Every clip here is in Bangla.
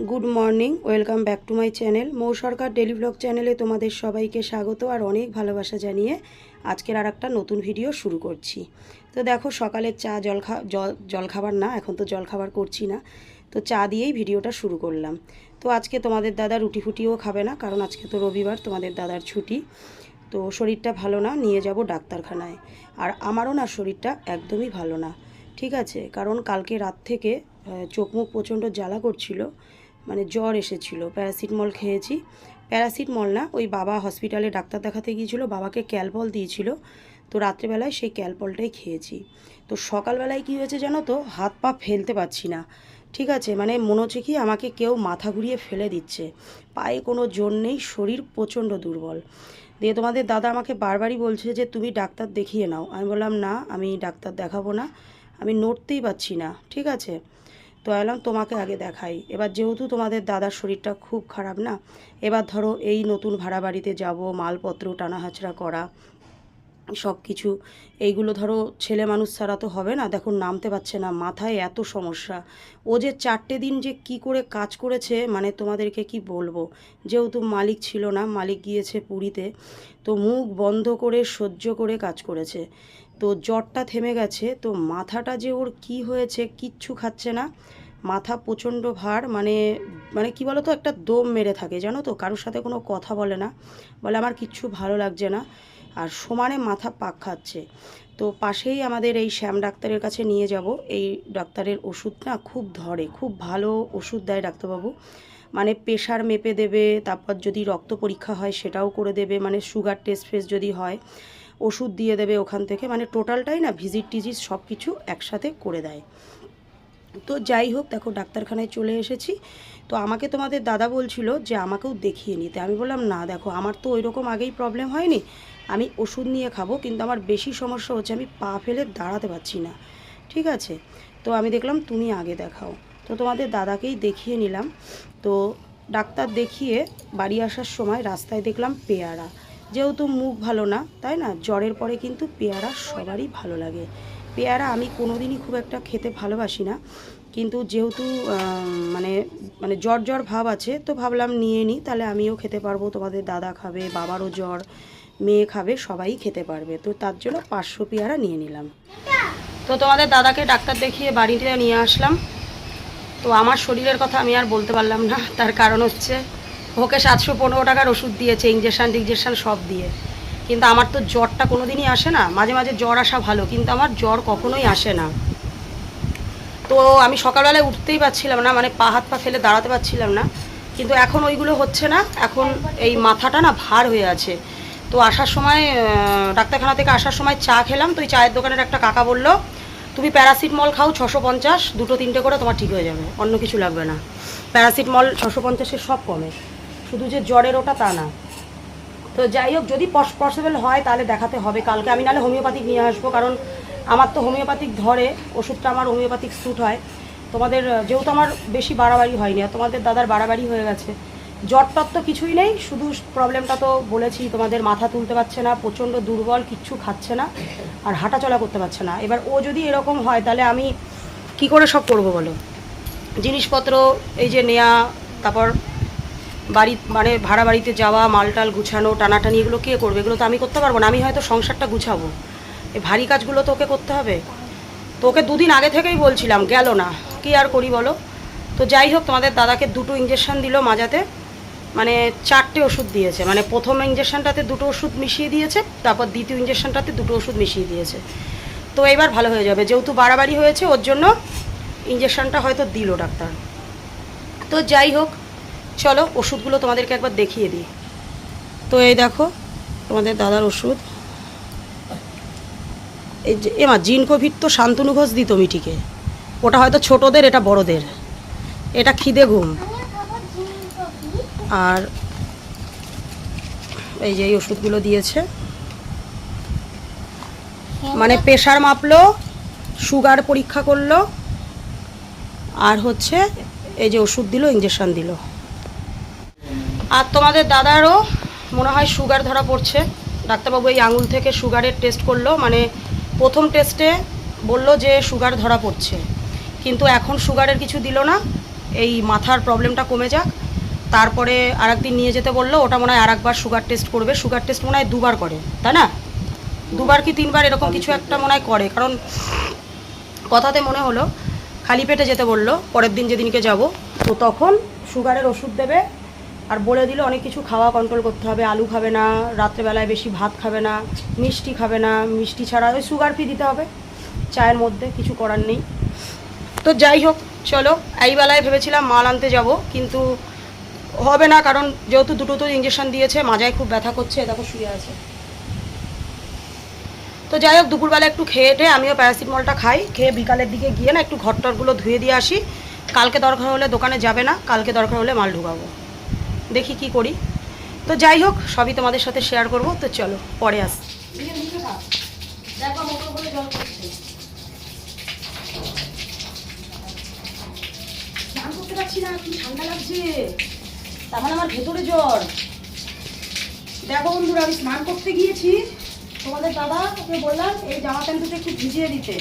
Good morning, welcome back to my channel. Mou Sarkar daily blog চ্যানেলে তোমাদের সবাইকে স্বাগত আর অনেক ভালোবাসা জানিয়ে আজকের আর একটা নতুন ভিডিও শুরু করছি। তো দেখো, সকালের চা জল খা জল জলখাবার না, এখন তো জলখাবার করছি না। তো চা দিয়েই ভিডিওটা শুরু করলাম। তো আজকে তোমাদের দাদা রুটি ফুটিও খাবে না, কারণ আজকে তো রবিবার, তোমাদের দাদার ছুটি। তো শরীরটা ভালো না, নিয়ে যাব ডাক্তারখানায়। আর আমারও না শরীরটা একদমই ভালো না, ঠিক আছে? কারণ কালকে রাত থেকে চোখ মুখ প্রচণ্ড জ্বালা করছিল। মানে জ্বর এসেছিল। প্যারাসিটমল খেয়েছি। প্যারাসিটমল না, ওই বাবা হসপিটালে ডাক্তার দেখাতে গিয়েছিল, বাবাকে ক্যালপল দিয়েছিল। তো রাত্রেবেলায় সেই ক্যালপলটাই খেয়েছি। তো সকালবেলায় কী হয়েছে জানো তো, হাত পা ফেলতে পারছি না। ঠিক আছে মানে মনে হচ্ছে কি আমাকে কেউ মাথা ঘুরিয়ে ফেলে দিচ্ছে। পায়ে কোনো জোর নেই, শরীর প্রচণ্ড দুর্বল। দিয়ে তোমাদের দাদা আমাকে বারবারই বলছে যে, তুমি ডাক্তার দেখিয়ে নাও। আমি বললাম, না, আমি ডাক্তার দেখাবো না। আমি নড়তেই পারছি না। ঠিক আছে? তো এলাম তোমাকে আগে দেখাই। এবার যেহেতু তোমাদের দাদার শরীরটা খুব খারাপ না, এবার ধরো এই নতুন ভাড়া বাড়িতে যাব, মালপত্র টানা হাঁচড়া করা সব কিছু এইগুলো ধরো ছেলে মানুষ ছাড়া তো হবে না। দেখো, নামতে পারছে না, মাথায় এত সমস্যা। ও যে চারটে দিন যে কি করে কাজ করেছে মানে তোমাদেরকে কি বলব? যেহেতু মালিক ছিল না, মালিক গিয়েছে পুরীতে, তো মুখ বন্ধ করে, সহ্য করে কাজ করেছে। তো জ্বরটা থেমে গেছে, তো মাথাটা যে ওর কি হয়েছে কিচ্ছু খাচ্ছে না। মাথা প্রচণ্ড ভার মানে মানে কি বলো তো একটা দম মেরে থাকে, জানো তো? কারোর সাথে কোনো কথা বলে না। বলে, আমার কিচ্ছু ভালো লাগছে না। আর সমানে মাথা পাক খাচ্ছে। তো পাশেই আমাদের এই শ্যাম ডাক্তারের কাছে নিয়ে যাব। এই ডাক্তারের ওষুধ না খুব ধরে, খুব ভালো ওষুধ দেয় ডাক্তারবাবু। মানে প্রেশার মেপে দেবে, তারপর যদি রক্ত পরীক্ষা হয় সেটাও করে দেবে মানে সুগার টেস্ট ফেস্ট যদি হয়। ওষুধ দিয়ে দেবে ওখান থেকে। মানে টোটালটাই না ভিজিট টিজিট সব কিছু একসাথে করে দেয়। তো যাই হোক, দেখো ডাক্তারখানায় চলে এসেছি। তো আমাকে তোমাদের দাদা বলছিল যে আমাকেও দেখিয়ে নিতে। আমি বললাম, না, দেখো, আমার তো ওই রকম আগেই প্রবলেম হয়নি। আমি ওষুধ নিয়ে খাব, কিন্তু আমার বেশি সমস্যা হচ্ছে, আমি পা ফেলে দাঁড়াতে পারছি না। ঠিক আছে? তো আমি দেখলাম, তুমি আগে দেখাও। তো তোমাদের দাদাকেই দেখিয়ে নিলাম। তো ডাক্তার দেখিয়ে বাড়ি আসার সময় রাস্তায় দেখলাম পেয়ারা। যেহেতু মুখ ভালো না, তাই না? জ্বরের পরে কিন্তু পেয়ারা সবারই ভালো লাগে। পেয়ারা আমি কোনোদিনই খুব একটা খেতে ভালোবাসি না। কিন্তু যেহেতু মানে মানে জ্বর জ্বর ভাব আছে, তো ভাবলাম নিয়ে নিই তাহলে আমিও খেতে পারব। তোমাদের দাদা খাবে, বাবারও জ্বর, মেয়ে খাবে, সবাই খেতে পারবে। তো তার জন্য পাঁচশো পেয়ারা নিয়ে নিলাম। তো তোমাদের দাদাকে ডাক্তার দেখিয়ে বাড়িতে নিয়ে আসলাম। তো আমার শরীরের কথা আমি আর বলতে পারলাম না, তার কারণ হচ্ছে ওকে সাতশো পনেরো টাকার ওষুধ দিয়েছে ইঞ্জেকশান টিঞ্জেকশান সব দিয়ে। কিন্তু আমার তো জ্বরটা কোনো দিনই আসে না। মাঝে মাঝে জ্বর আসা ভালো, কিন্তু আমার জ্বর কখনোই আসে না। তো আমি সকালবেলায় উঠতেই পারছিলাম না মানে পা, হাত, পা ফেলে দাঁড়াতে পারছিলাম না। কিন্তু এখন ওইগুলো হচ্ছে না, এখন এই মাথাটা না ভার হয়ে আছে। তো আসার সময় ডাক্তারখানা থেকে আসার সময় চা খেলাম, তো ওই চায়ের দোকানের একটা কাকা বলল, তুমি প্যারাসিটামল খাও ছশো পঞ্চাশ, দুটো তিনটে করে তোমার ঠিক হয়ে যাবে, অন্য কিছু লাগবে না। প্যারাসিটামল ছশো পঞ্চাশের সব কমে। শুধু যে জ্বরের ওটা তা না। তো যাই হোক, যদি পসিবল হয়, তাহলে দেখাতে হবে। কালকে আমি নাহলে হোমিওপ্যাথিক নিয়ে আসব, কারণ আমার তো হোমিওপ্যাথিক ধরে, ওষুধটা আমার হোমিওপ্যাথিক স্যুট হয়। তোমাদের, যেহেতু আমার বেশি বাড়াবাড়ি হয়নি, আর তোমাদের দাদার বাড়াবাড়ি হয়ে গেছে জ্বর টর তো কিছুই নেই, শুধু প্রবলেমটা তো বলেছি, তোমাদের মাথা তুলতে পারছে না, প্রচণ্ড দুর্বল, কিচ্ছু খাচ্ছে না, আর হাঁটাচলা করতে পারছে না। এবার ও যদি এরকম হয়, তাহলে আমি কি করে সব করব বলো? জিনিসপত্র, এই যে নেয়া, তারপর বাড়ি মানে ভাড়া বাড়িতে যাওয়া, মালটাল গুছানো, টানাটানি, এগুলো কে করবে? এগুলো তো আমি করতে পারব না। আমি হয়তো সংসারটা গুছাবো। এই ভারী কাজগুলো তোকে করতে হবে। তো ওকে দুদিন আগে থেকেই বলছিলাম, গেল না। কি আর করি বলো? তো যাই হোক, তোমাদের দাদাকে দুটো ইঞ্জেকশন দিল মাজাতে। মানে চারটে ওষুধ দিয়েছে। মানে প্রথম ইঞ্জেকশনটাতে দুটো ওষুধ মিশিয়ে দিয়েছে, তারপর দ্বিতীয় ইঞ্জেকশনটাতে দুটো ওষুধ মিশিয়ে দিয়েছে। তো এবার ভালো হয়ে যাবে। যেহেতু বাড়াবাড়ি হয়েছে, ওর জন্য ইঞ্জেকশনটা হয়তো দিল ডাক্তার। তো যাই হোক চলো, ওষুধগুলো তোমাদেরকে একবার দেখিয়ে দিই। তো এই দেখো, তোমাদের দাদার ওষুধ। এই যে এমা জিন কোভিড তো শান্তনু ঘোষ দিত মিটিকে। ওটা হয়তো ছোটদের, এটা বড়দের। এটা খিদে ঘুম। আর এই যে, এই ওষুধগুলো দিয়েছে। মানে প্রেশার মাপলো, সুগার পরীক্ষা করল, আর হচ্ছে এই যে ওষুধ দিল ইঞ্জেকশন দিল। আর তোমাদের দাদারও মনে হয় সুগার ধরা পড়ছে। ডাক্তারবাবু এই আঙুল থেকে সুগারের টেস্ট করল মানে প্রথম টেস্টে বলল যে সুগার ধরা পড়ছে। কিন্তু এখন সুগারের কিছু দিল না, এই মাথার প্রবলেমটা কমে যাক। তারপরে আরেকদিন নিয়ে যেতে বলল, ওটা মনে হয় আর একবার সুগার টেস্ট করবে। সুগার টেস্ট মনে হয় দুবার করে, তাই না? দুবার কি তিনবার এরকম কিছু একটা মনে হয় করে, কারণ কথাতে মনে হলো, খালি পেটে যেতে বলল, পরের দিন যেদিনকে যাব, তো তখন সুগারের ওষুধ দেবে আর বলে দিল অনেক কিছু খাওয়া কন্ট্রোল করতে হবে, আলু খাবে না, রাত্রেবেলায় বেশি ভাত খাবে না, মিষ্টি খাবে না, মিষ্টি ছাড়া ওই সুগার ফি দিতে হবে, চায়ের মধ্যে কিছু করার নেই। তো যাই হোক, চলো, এই বেলায় ভেবেছিলাম মাল আনতে যাব, কিন্তু হবে না, কারণ যেহেতু দুটো তো ইঞ্জেকশন দিয়েছে, মাজায় খুব ব্যথা করছে দেখো শুয়ে আছে। তো যাই হোক, দুপুরবেলা একটু খেয়ে টেয়ে আমিও প্যারাসিটামলটা খাই, খেয়ে বিকালের দিকে গিয়ে না একটু ঘরটরগুলো ধুয়ে দিয়ে আসি। কালকে দরকার হলে দোকানে যাবে না, কালকে দরকার হলে মাল ঢুকাবো। দেখি কি করি। তো যাই হোক, সবই তোমাদের সাথে শেয়ার করব। তো চলো, পরে আস ঠান্ডা মানে আমার ভেতরে জ্বর। আমি স্নান করতে গিয়েছি। তোমাদের দাদা, ওকে বললাম, এই জামা প্যান্ট দুটো একটু ভিজিয়ে দিতে।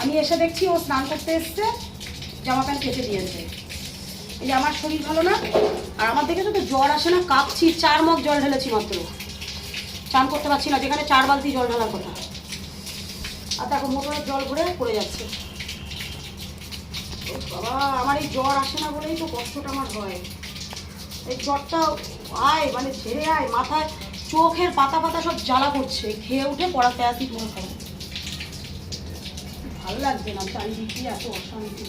আমি এসে দেখছি, ও স্নান করতে এসছে, জামা প্যান্ট কেটে দিয়েছে। এই যে আমার শরীর ভালো না, আর আমার দেখে তো জ্বর আসে না, কাঁপছি, চার মগ জল ঢেলেছি মাত্র। চান করতে পারছি না, যেখানে চার বালতি জল ঢালার কথা। আর দেখো, মোটরের জল ভরে পড়ে যাচ্ছে। বাবা, আমার এই জ্বর আসে না বলেই তো কষ্টটা আমার হয়। এই জ্বরটা আয় মানে ছেড়ে আয়, মাথায় চোখের পাতা পাতা সব জ্বালা করছে। খেয়ে উঠে পড়া প্যারাসিটামল খাব ভালো লাগছে না, চারিদিকে এত অশান্তি।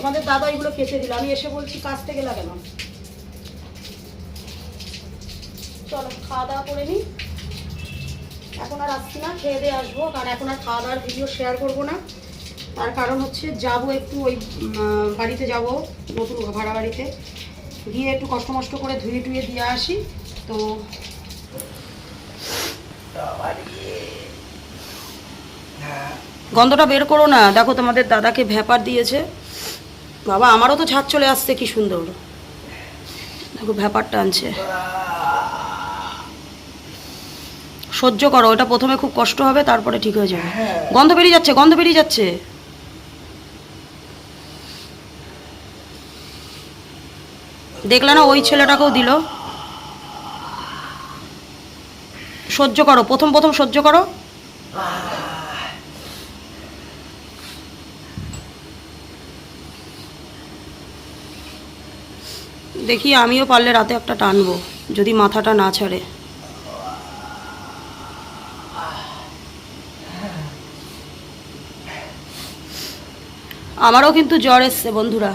তোমাদের দাদা এগুলো কেটে দিল। আমি এসে বলছি কাজতে গেলা কেন? চলো, খাওয়া দাওয়া করে নিই এখন আর আসছি না, খেয়ে দিয়ে আসব। কারণ এখন আর খাওয়া দাওয়ার ভিডিও শেয়ার করব না। তার কারণ হচ্ছে যাব একটু ওই বাড়িতে যাব, নতুন ভাড়া বাড়িতে। গিয়ে একটু কষ্ট মষ্ট করে ধুয়ে টুয়ে দিয়ে আসি। তো গন্ধটা বের করো না। দেখো তোমাদের দাদাকে ভ্যাপার দিয়েছে। বাবা, আমারও তো ছাদ চলে আসছে, কি সুন্দর। দেখো ভ্যাপারটা আনছে। সহ্য করো, ওটা প্রথমে খুব কষ্ট হবে, তারপরে ঠিক হয়ে যাবে। গন্ধ বেরিয়ে যাচ্ছে, গন্ধ বেরিয়ে যাচ্ছে। দেখলে না, ওই ছেলেটাকেও দিল। সহ্য করো, প্রথম প্রথম সহ্য করো। দেখি আমিও পারলে রাতে একটা টানবো, যদি মাথাটা না ছাড়ে। আমারও কিন্তু জ্বর এসছে বন্ধুরা।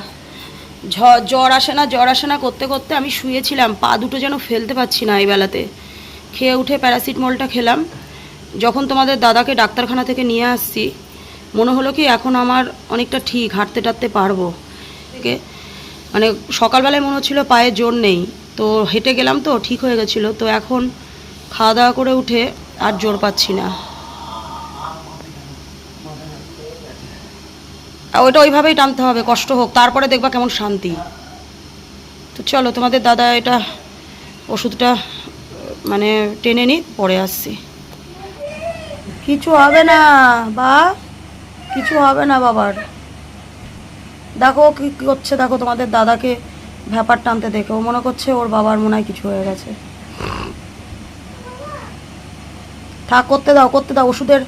জ্বর আসে না, জ্বর আসে না করতে করতে আমি শুয়েছিলাম, পা দুটো যেন ফেলতে পারছি না এই বেলাতে। খেয়ে উঠে প্যারাসিটামলটা খেলাম। যখন তোমাদের দাদাকে ডাক্তারখানা থেকে নিয়ে আসছি, মনে হলো কি এখন আমার অনেকটা ঠিক, হাঁটতে টাটতে পারব। থেকে মানে সকালবেলায় মনে হচ্ছিল পায়ে জোর নেই। তো হেঁটে গেলাম তো, ঠিক হয়ে গেছিল। তো এখন খাওয়া দাওয়া করে উঠে আর জোর পাচ্ছি না। ওইটা ওইভাবেই টানতে হবে, কষ্ট হোক, তারপরে দেখবা কেমন শান্তি। তো চলো, তোমাদের দাদা এটা ওষুধটা মানে টেনে নি পরে আসছি। কিছু হবে না, বা, কিছু হবে না বাবার। দেখো কি করছে, দেখো তোমাদের দাদাকে ভ্যাপার টানতে দেখে। ও মনে করছে ওর বাবার মনে হয় কিছু হয়ে গেছে। থাক, করতে দাও করতে দাও। ওষুধের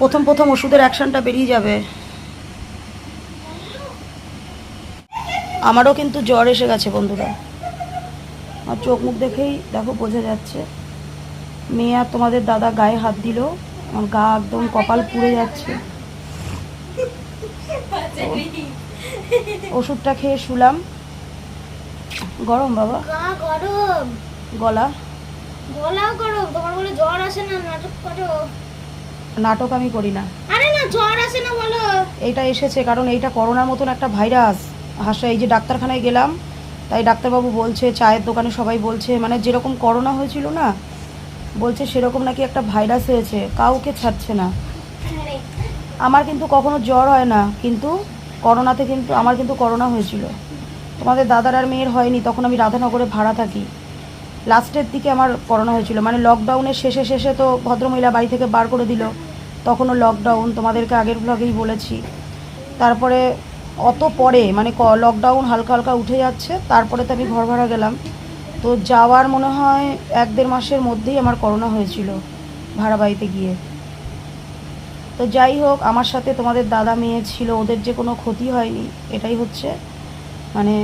প্রথম প্রথম ওষুধের অ্যাকশনটা বেরিয়ে যাবে। আমারও কিন্তু জ্বর এসে গেছে বন্ধুরা। আর চোখ মুখ দেখেই দেখো বোঝা যাচ্ছে। মেয়ে আর তোমাদের দাদা গায়ে হাত দিল। আমার গা একদম কপাল পুড়ে যাচ্ছে। ওষুধটা খেয়ে শুলাম। গরম বাবা। গরম। গলা? গলাও গরম। তোমার বলে জ্বর আসে না নাটক করো। নাটক আমি করি না। আরে না জ্বর আসে না বলো। এইটা এসেছে কারণ এইটা করোনার মতন একটা ভাইরাস। হাসা এই যে ডাক্তারখানায় গেলাম তাই ডাক্তারবাবু বলছে চায়ের দোকানে সবাই বলছে মানে যেরকম করোনা হয়েছিল না বলছে সেরকম নাকি একটা ভাইরাস হয়েছে কাউকে ছাড়ছে না। আমার কিন্তু কখনো জ্বর হয় না কিন্তু করোনাতে কিন্তু, আমার কিন্তু করোনা হয়েছিল। তোমাদের দাদার আর মেয়ের হয়নি, তখন আমি রাধানগরে ভাড়া থাকি। লাস্টের দিকে আমার করোনা হয়েছিল। মানে লকডাউনের শেষে শেষে তো ভদ্রমহিলা বাড়ি থেকে বার করে দিল। তখনও লকডাউন তোমাদেরকে আগের ব্লগেই বলেছি। তারপরে অত পরে মানে লকডাউন হালকা হালকা উঠে যাচ্ছে, তারপরে তো আমি ঘর ভাড়া গেলাম। তো যাওয়ার মনে হয় এক দেড় মাসের মধ্যেই আমার করোনা হয়েছিল, ভাড়া বাড়িতে গিয়ে। তো যাই হোক, আমার সাথে তোমাদের দাদা মেয়ে ছিল, ওদের যে কোনো ক্ষতি হয়নি, এটাই হচ্ছে মানে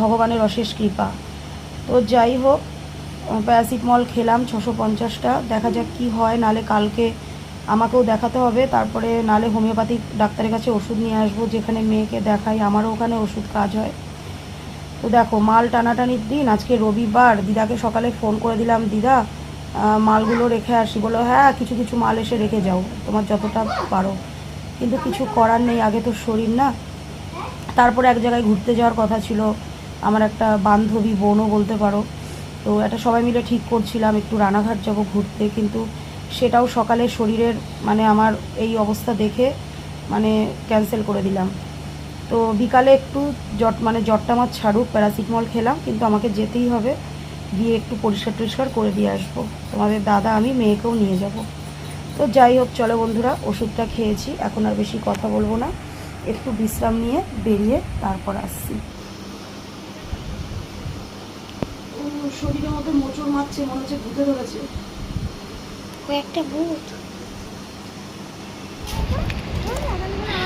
ভগবানের অশেষ কৃপা। তো যাই হোক প্যারাসিটামল খেলাম ছশো পঞ্চাশটা, দেখা যাক কি হয়, নালে কালকে আমাকেও দেখাতে হবে, তারপরে নালে হোমিওপ্যাথিক ডাক্তারের কাছে ওষুধ নিয়ে আসব, যেখানে মেয়েকে দেখাই, আমারও ওখানে ওষুধ কাজ হয়। তো দেখো, মাল টানাটানির দিন, আজকে রবিবার, দিদাকে সকালে ফোন করে দিলাম, দিদা মালগুলো রেখে আসি। বলো হ্যাঁ কিছু কিছু মাল এসে রেখে যাও, তোমার যতটা পারো। কিন্তু কিছু করার নেই, আগে তো শরীর না। তারপরে এক জায়গায় ঘুরতে যাওয়ার কথা ছিল। আমার একটা বান্ধবী, বোনও বলতে পারো। তো এটা সবাই মিলে ঠিক করছিলাম, একটু রানাঘাট যাব ঘুরতে। কিন্তু সেটাও সকালে শরীরের মানে আমার এই অবস্থা দেখে মানে ক্যান্সেল করে দিলাম। তো বিকালে একটু জট মানে জটটা আমার ছাড়ুক, প্যারাসিটামল খেলাম, কিন্তু আমাকে যেতেই হবে। গিয়ে একটু পরিষ্কার টরিষ্কার করে দিয়ে আসব। তোমাদের দাদা আমি মেয়েকেও নিয়ে যাব। তো যাই হোক চলো বন্ধুরা ওষুধটা খেয়েছি। এখন আর বেশি কথা বলব না। একটু বিশ্রাম নিয়ে বেরিয়ে তারপর আসছি। শরীরের মধ্যে মোচড় মারছে মনে হচ্ছে ভূতে ধরেছে। কয়েকটা ভূত।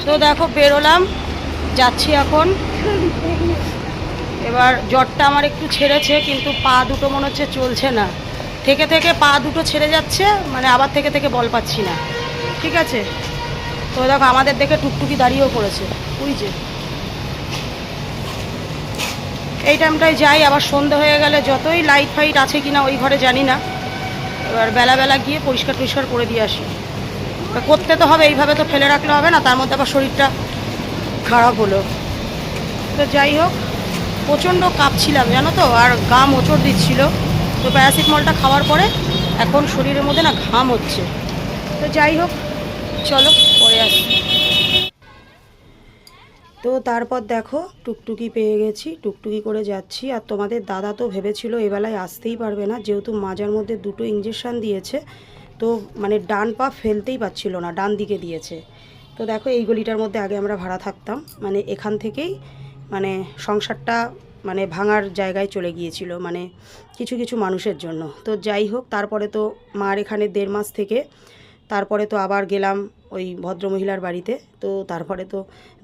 তো দেখো বেরোলাম। যাচ্ছি এখন। এবার জ্বরটা আমার একটু ছেড়েছে, কিন্তু পা দুটো মনে হচ্ছে চলছে না। থেকে থেকে পা দুটো ছেড়ে যাচ্ছে মানে আবার থেকে থেকে বল পাচ্ছি না। ঠিক আছে? তো দেখো, আমাদের দেখে টুকটুকি দাঁড়িয়েও পড়েছে। বুঝছে এই টাইমটায় যাই, আবার সন্ধে হয়ে গেলে যতই লাইট ফাইট আছে কিনা ওই ঘরে জানি না। এবার বেলা বেলা গিয়ে পরিষ্কার টরিষ্কার করে দিয়ে আসি। করতে তো হবে, এইভাবে তো ফেলে রাখলে হবে না, তার মধ্যে আবার শরীরটা খারাপ হলো। তো যাই হোক প্রচণ্ড কাঁপছিলাম, জানো তো? আর গা মোচড় দিচ্ছিল। তো প্যারাসিটামলটা খাওয়ার পরে এখন শরীরের মধ্যে না ঘাম হচ্ছে। তো যাই হোক, চলো পরে আসি। তো তারপর দেখো, টুকটুকি পেয়ে গেছি, টুকটুকি করে যাচ্ছি। আর তোমাদের দাদা তো ভেবেছিল এবেলায় আসতেই পারবে না, যেহেতু মাজার মধ্যে দুটো ইঞ্জেকশন দিয়েছে। তো মানে ডান পা ফেলতেই পাচ্ছিল না, ডান দিকে দিয়েছে। তো দেখো, এই গলিটার মধ্যে আগে আমরা ভাড়া থাকতাম। মানে এখান থেকেই মানে সংসারটা মানে ভাঙার জায়গায় চলে গিয়েছিল মানে কিছু কিছু মানুষের জন্য। তো যাই হোক, তারপরে তো মার এখানে দেড় মাস থেকে, তারপরে তো আবার গেলাম ওই ভদ্রমহিলার বাড়িতে, তো তারপরে তো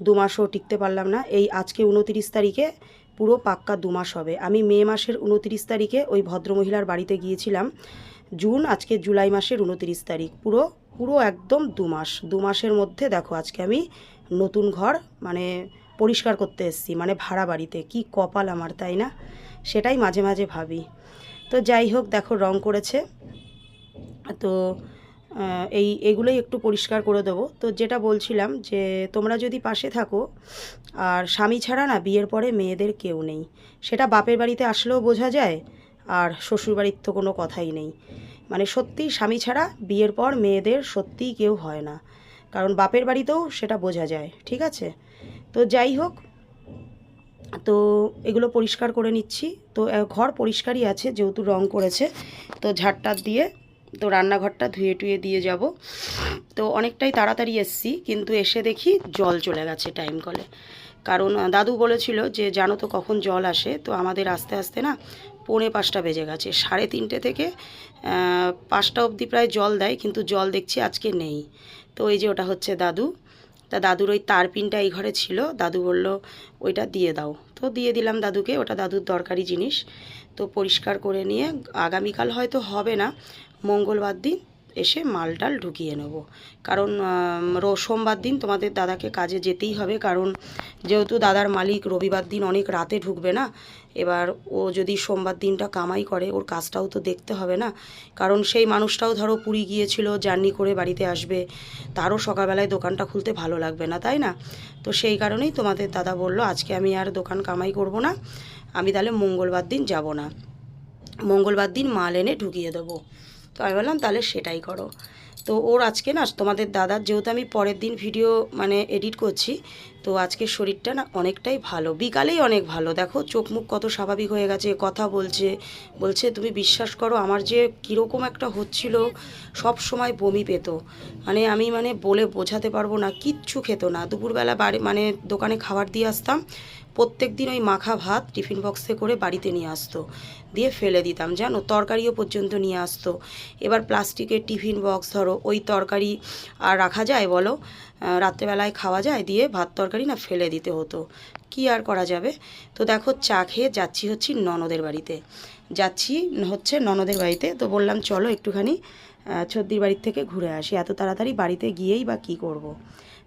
দু মাসও টিকতে পারলাম না। এই আজকে উনতিরিশ তারিখে পুরো পাক্কা দু মাস হবে। আমি মে মাসের উনতিরিশ তারিখে ওই ভদ্রমহিলার বাড়িতে গিয়েছিলাম, জুন আজকে জুলাই মাসের উনতিরিশ তারিখ। পুরো পুরো একদম দু মাস। দু মাসের মধ্যে দেখো আজকে আমি নতুন ঘর মানে পরিষ্কার করতে এসেছি মানে ভাড়া বাড়িতে। কি কপাল আমার, তাই না? সেটাই মাঝে মাঝে ভাবি। তো যাই হোক, দেখো রং করেছে। তো এই, এগুলোই একটু পরিষ্কার করে দেবো। তো যেটা বলছিলাম যে, তোমরা যদি পাশে থাকো, আর স্বামী ছাড়া না বিয়ের পরে মেয়েদের কেউ নেই। সেটা বাপের বাড়িতে আসলেও বোঝা যায়, আর শ্বশুরবাড়ির তো কোনো কথাই নেই। মানে সত্যি স্বামী ছাড়া বিয়ের পর মেয়েদের সত্যিই কেউ হয় না। কারণ বাপের বাড়িতেও সেটা বোঝা যায়, ঠিক আছে? তো যাই হোক, তো এগুলো পরিষ্কার করে নিচ্ছি। তো ঘর পরিষ্কারই আছে, যেহেতু রং করেছে। তো ঝাড়টার দিয়ে, তো রান্নাঘরটা ধুয়ে টুয়ে দিয়ে যাব। তো অনেকটাই তাড়াতাড়ি এসছি, কিন্তু এসে দেখি জল চলে গেছে টাইম কলে কারণ দাদু বলেছিল যে, জানো তো কখন জল আসে? তো আমাদের আস্তে আস্তে না পৌনে পাঁচটা বেজে গেছে। সাড়ে তিনটে থেকে পাঁচটা অবধি প্রায় জল দেয়, কিন্তু জল দেখছি আজকে নেই। তো এই যে ওটা হচ্ছে দাদু। তা দাদুর ওই তার পিনটা এই ঘরে ছিল। দাদু বলল, ওইটা দিয়ে দাও। তো দিয়ে দিলাম দাদুকে, ওটা দাদুর দরকারি জিনিস। তো পরিষ্কার করে নিয়ে, আগামীকাল হয়তো হবে না, মঙ্গলবার দিন এসে মালটাল ঢুকিয়ে নেব। কারণ সোমবার দিন তোমাদের দাদাকে কাজে যেতেই হবে। কারণ, যেহেতু দাদার মালিক রবিবার দিন অনেক রাতে ঢুকবে না এবার ও যদি সোমবার দিনটা কামাই করে, ওর কাজটাও তো দেখতে হবে না। কারণ সেই মানুষটাও ধরো পুরী গিয়েছিল, জার্নি করে বাড়িতে আসবে, তারও সকালবেলায় দোকানটা খুলতে ভালো লাগবে না, তাই না? তো সেই কারণেই তোমাদের দাদা বলল, আজকে আমি আর দোকান কামাই করব না, আমি তাহলে মঙ্গলবার দিন যাব না। মঙ্গলবার দিন মাল এনে ঢুকিয়ে দেবো। তো আমি বললাম, তাহলে সেটাই করো। তো ওর আজকে না, তোমাদের দাদার যেহেতু আমি পরের দিন ভিডিও মানে এডিট করছি তো আজকে শরীরটা না অনেকটাই ভালো। বিকালেই অনেক ভালো। দেখো, চোখ মুখ কত স্বাভাবিক হয়ে গেছে, কথা বলছে বলছে, তুমি বিশ্বাস করো, আমার যে কীরকম একটা হচ্ছিল, সব সময় বমি পেত। মানে আমি মানে বলে বোঝাতে পারব না, কিচ্ছু খেত না। দুপুরবেলা বাড়ি মানে দোকানে খাবার দিয়ে আসতাম প্রত্যেক দিন ওই মাখা ভাত টিফিন বক্সে করে বাড়িতে নিয়ে আসতো। দিয়ে ফেলে দিতাম, জানো, তরকারিও পর্যন্ত নিয়ে আসতো। এবার প্লাস্টিকের টিফিন বক্স ধরো, ওই তরকারি আর রাখা যায় বলো রাত্রেবেলায় খাওয়া যায়, দিয়ে ভাত তরকারি না ফেলে দিতে হতো। কি আর করা যাবে? তো দেখো চা খেয়ে যাচ্ছি হচ্ছি ননদের বাড়িতে। যাচ্ছি হচ্ছে ননদের বাড়িতে। তো বললাম চলো একটুখানি ছদ্দির বাড়ির থেকে ঘুরে আসি। এত তাড়াতাড়ি বাড়িতে গিয়েই বা কি করব।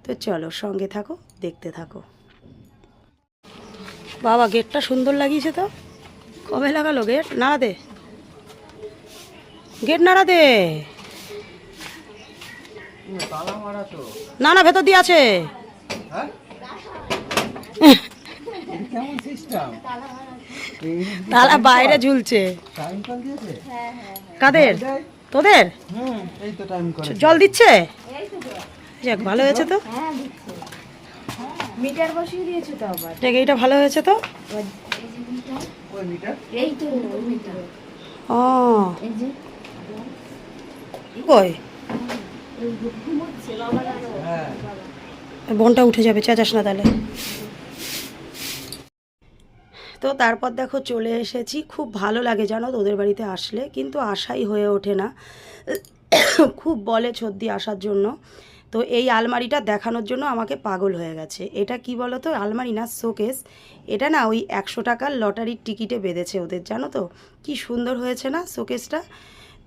তো চলো সঙ্গে থাকো দেখতে থাকো। বাবা গেটটা সুন্দর লাগিয়েছে তো? কবে লাগালো গেট? নাড়া দে। গেট নাড়া দে। না না ভেতর দিয়ে আছে। হ্যাঁ? এটা কেমন সিস্টেম তালা বাইরে ঝুলছে টাইম কল দিয়েছে কাদের তোদের হুম এই তো টাইম করে জল দিচ্ছে যাক ভালো হয়েছে তো মিটার বসিয়ে দিয়েছ তো আবার দেখ এইটা ভালো হয়েছে তো ওই মিটার এই তো মিটার ও এই যে কই হ্যাঁ বোনটা উঠে যাবে চেঁচাস না তাহলে তো তারপর দেখো চলে এসেছি। খুব ভালো লাগে জানো তো ওদের বাড়িতে আসলে, কিন্তু আশাই হয়ে ওঠে না। খুব বলে ছদ্দি আসার জন্য। তো এই আলমারিটা দেখানোর জন্য আমাকে পাগল হয়ে গেছে। এটা কি বলো তো আলমারি না, শোকেস। এটা না ওই একশো টাকার লটারির টিকিটে বেঁধেছে ওদের, জানো তো? কি সুন্দর হয়েছে না শোকেসটা?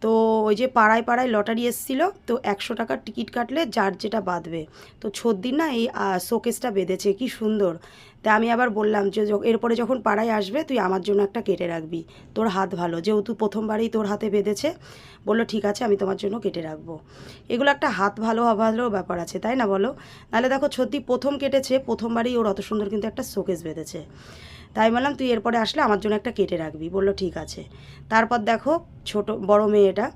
তো ওই যে পাড়ায় পাড়ায় লটারি এসছিল, তো একশো টাকার টিকিট কাটলে যার যেটা বাঁধবে। তো ছদ্দিন না এই শোকেসটা বেঁধেছে, কি সুন্দর। তা আমি আবার বললাম যে এরপরে যখন পাড়ায় আসবে, তুই আমার জন্য একটা কেটে রাখবি। তোর হাত ভালো। যেহেতু প্রথমবারেই তোর হাতে বেঁধেছে, বলল, ঠিক আছে, আমি তোমার জন্য কেটে রাখব। এগুলো একটা হাত ভালো অভালো ব্যাপার আছে, তাই না বলো? নাহলে দেখো ছদ্দি প্রথম কেটেছে, প্রথমবারেই ওর অত সুন্দর কিন্তু একটা শোকেস বেঁধেছে। তাই বললাম, তুই এরপরে আসলে আমার জন্য একটা কেটে রাখবি। বলল, ঠিক আছে। তারপর দেখো, ছোট, বড় মেয়েটা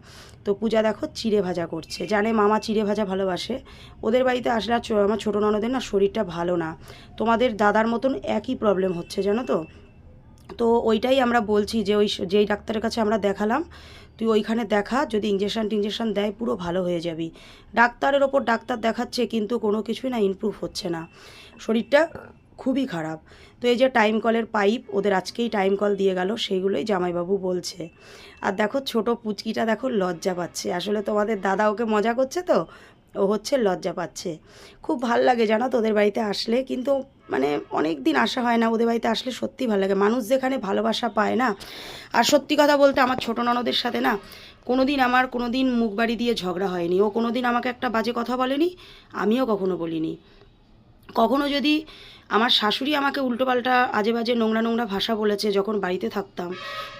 তো পূজা দেখো চিড়ে ভাজা করছে। জানে মামা চিড়ে ভাজা ভালোবাসে? ওদের বাড়িতে আসলে আর আমার ছোটো ননদের না শরীরটা ভালো না। তোমাদের দাদার মতন একই প্রবলেম হচ্ছে, জানো তো? তো ওইটাই আমরা বলছি যে ওই যেই ডাক্তারের কাছে আমরা দেখালাম, তুই ওইখানে দেখা, যদি ইঞ্জেকশান টিঞ্জেকশান দেয়, পুরো ভালো হয়ে যাবি। ডাক্তারের ওপর ডাক্তার দেখাচ্ছে, কিন্তু কোনো কিছুই না ইমপ্রুভ হচ্ছে না। শরীরটা খুবই খারাপ। তো এই যে টাইম কলের পাইপ ওদের আজকেই টাইম কল দিয়ে গেল সেইগুলোই জামাইবাবু বলছে। আর দেখো ছোট পুচকিটা দেখো লজ্জা পাচ্ছে। আসলে তোমাদের দাদা ওকে মজা করছে তো? ও হচ্ছে লজ্জা পাচ্ছে। খুব ভালো লাগে জানো তোদের বাড়িতে আসলে, কিন্তু মানে অনেক দিন আসা হয় না ওদের বাড়িতে আসলে সত্যি ভালো লাগে। মানুষ যেখানে ভালোবাসা পায় না, আর সত্যি কথা বলতে আমার ছোট ননদের সাথে না কোনো দিন আমার কোনো দিন মুখ বাড়ি দিয়ে ঝগড়া হয়নি। ও কোনো দিন আমাকে একটা বাজে কথা বলেনি, আমিও কখনো বলিনি। কখনো যদি আমার শাশুড়ি আমাকে উল্টোপাল্টা আজে বাজে নোংরা নোংরা ভাষা বলেছে যখন বাড়িতে থাকতাম,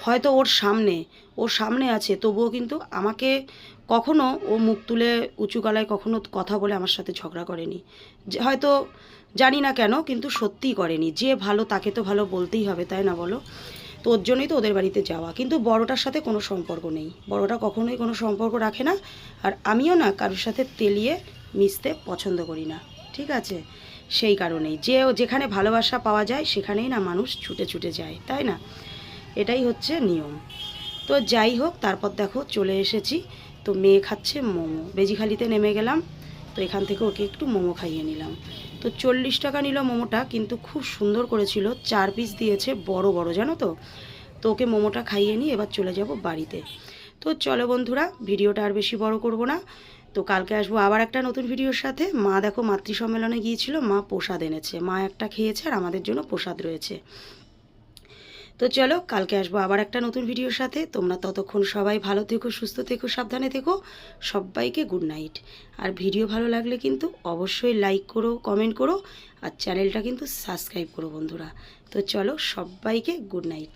হয়তো ওর সামনে ওর সামনে আছে, তবুও কিন্তু আমাকে কখনো ও মুখ তুলে উঁচু গলায় কখনো কথা বলে আমার সাথে ঝগড়া করেনি। হয়তো জানি না কেন, কিন্তু সত্যিই করেনি। যে ভালো তাকে তো ভালো বলতেই হবে, তাই না বলো? তো ওর জন্যই তো ওদের বাড়িতে যাওয়া। কিন্তু বড়টার সাথে কোনো সম্পর্ক নেই। বড়টা কখনোই কোনো সম্পর্ক রাখে না। আর আমিও না কারোর সাথে তেলিয়ে মিশতে পছন্দ করি না। ঠিক আছে? সেই কারণেই। যে যেখানে ভালোবাসা পাওয়া যায়, সেখানেই না মানুষ ছুটে ছুটে যায়, তাই না? এটাই হচ্ছে নিয়ম। তো যাই হোক, তারপর দেখো চলে এসেছি। তো মেয়ে খাচ্ছে মোমো। বেজিখালিতে নেমে গেলাম। তো এখান থেকে ওকে একটু মোমো খাইয়ে নিলাম। তো চল্লিশ টাকা নিল মোমোটা, কিন্তু খুব সুন্দর করেছিল। চার পিস দিয়েছে, বড় বড়, জানো তো? তো ওকে মোমোটা খাইয়ে নিয়ে এবার চলে যাব বাড়িতে। তো চলো বন্ধুরা, ভিডিওটা আর বেশি বড় করব না। তো কালকে আসব আবার একটা নতুন ভিডিওর সাথে। মা দেখো মাতৃ সম্মেলনে গিয়েছিল, মা প্রসাদ এনেছে। মা একটা খেয়েছে আর আমাদের জন্য প্রসাদ রয়েছে। তো চলো কালকে আসব আবার একটা নতুন ভিডিওর সাথে। তোমরা ততক্ষণ সবাই ভালো থেকো, সুস্থ থেকো, সাবধানে থেকো। সবাইকে গুড নাইট আর ভিডিও ভালো লাগলে কিন্তু অবশ্যই লাইক করো কমেন্ট করো। আর চ্যানেলটা কিন্তু সাবস্ক্রাইব করো বন্ধুরা। তো চলো সবাইকে গুড নাইট